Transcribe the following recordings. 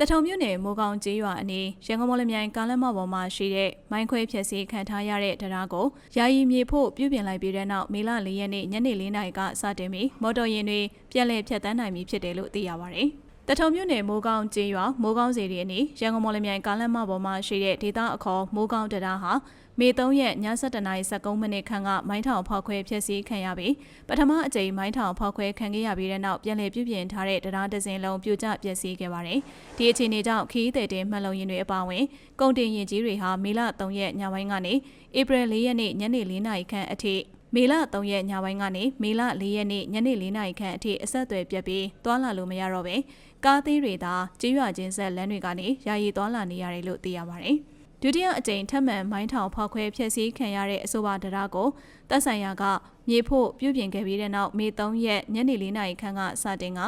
တထုံမြို့နယ်မိုးကောင်းကျေးရွာအနီးရန်ကုန်မော်လမြိုင်ကားလမ်းမပေါ်မှာရှိတဲ့မိုင်းခွဲဖြက်စီခံထားရတဲ့တရားကိုယာယီမြေဖို့ပြုပြင်လိုက်ပြီးတဲ့နောက်မေလ၄ရက်နေ့ညနေ၄နာရီကစတင်ပြီးမော်တော်ယာဉ်တွေပြက်လက်ဖြတ်တန်းနိုင်ပြီဖြစ်တယ်လို့သိရပါဗျ။ တထုံမြို့နယ်မိုးကောင်းကျေးရွာမိုးကောင်းစီရီအနီးရန်ကုန်မော်လမြိုင်ကားလမ်းမပေါ်မှာရှိတဲ့ဒေသအခေါ်မိုးကောင်းတရားဟာမေ3ရက်ည7:00နာရီ19မိနစ်ခန့်ကမိုင်းထောင်ဖောက်ခွဲဖျက်ဆီးခံရပြီးပထမအကြိမ်မိုင်းထောင်ဖောက်ခွဲခံခဲ့ရပြီးတဲ့နောက်ပြန်လည်ပြုပြင်ထားတဲ့တရားဒဇင်လုံးပြိုကျပျက်စီးခဲ့ပါတယ်။ဒီအခြေအနေကြောင့်ခီးသည်တင်မှတ်လုံးရင်တွေအပါအဝင်ကုန်တင်ရင်ကြီးတွေဟာမေလ3ရက်ညပိုင်းကနေဧပြီ4ရက်နေ့ညနေ4နာရီခန့်အထိ မေလ3ရက်ညပိုင်းကနေမေလ4ရက်နေ့ညနေ4နာရီခန့်အထိအဆက်အသွယ်ပြတ်ပြီးတွာလာလို့မရတော့ပဲကားသေးတွေသာကျေးရွာချင်းဆက်လမ်းတွေကနေယာယီတွာလာနေရတယ်လို့သိရပါတယ်။ဒုတိယအကြိမ်ထပ်မံမိုင်းထောင်ဖောက်ခွဲဖျက်ဆီးခံရတဲ့အဆိုပါတရားကိုတပ်ဆိုင်ရာကမြေဖို့ပြုပြင်ခဲ့ပြီးတဲ့နောက်မေ3ရက်ညနေ4နာရီခန့်ကစတင်က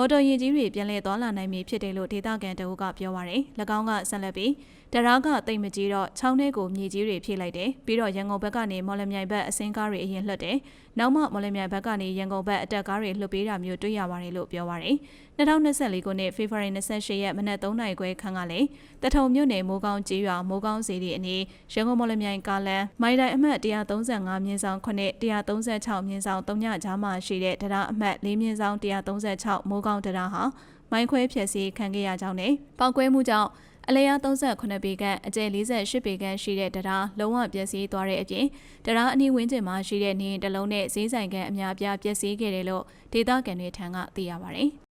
မော်တော်ယာဉ်ကြီးတွေပြန်လည်သွားလာနိုင်ပြီဖြစ်တယ်လို့ဒေသခံတအုပ်ကပြောပါရယ်၎င်းကဆက်လက်ပြီးတရားကတိတ်မကြီးတော့ချောင်းထဲကိုမြေကြီးတွေဖြည့်လိုက်တယ်ပြီးတော့ရန်ကုန်ဘက်ကနေမော်လမြိုင်ဘက်အစင်းကားတွေအရင်လှတ်တယ်နောက်မှမော်လမြိုင်ဘက်ကနေရန်ကုန်ဘက်အတက်ကားတွေလှုပ်ပေးတာမျိုးတွေ့ရပါတယ်လို့ပြောပါရယ်2024ခုနှစ်ဖေဖော်ဝါရီ28ရက်မနက်3နာရီခွဲခန့်ကလည်းတထုံမြို့နယ်မိုးကောင်းကျေးရွာမိုးကောင်းစီဒီအနီးရန်ကုန်မော်လမြိုင်ကားလမ်းမိုင်တိုင်အမှတ်135မြင်းဆောင်9 136မြင်းဆောင်3ညကြားမှာရှိတဲ့တရားအမှတ်4မြင်းဆောင်136မိုးကောင်းတရားဟာမိုင်းခွဲဖြည့်ဆည်းခံခဲ့ရကြောင်းနဲ့ပောက်ကွဲမှုကြောင့်အလဲရ38ပေခန့်အကျယ်48ပေခန့်ရှိတဲ့တရားလုံးဝပျက်စီးသွားတဲ့အပြင်တရားအနီးဝန်းကျင်မှာရှိတဲ့နေအိမ်တစ်လုံးနဲ့ဈေးဆိုင်ကန်အများပြားပျက်စီးခဲ့တယ်လို့ဒေသခံတွေထံကသိရပါဗျ။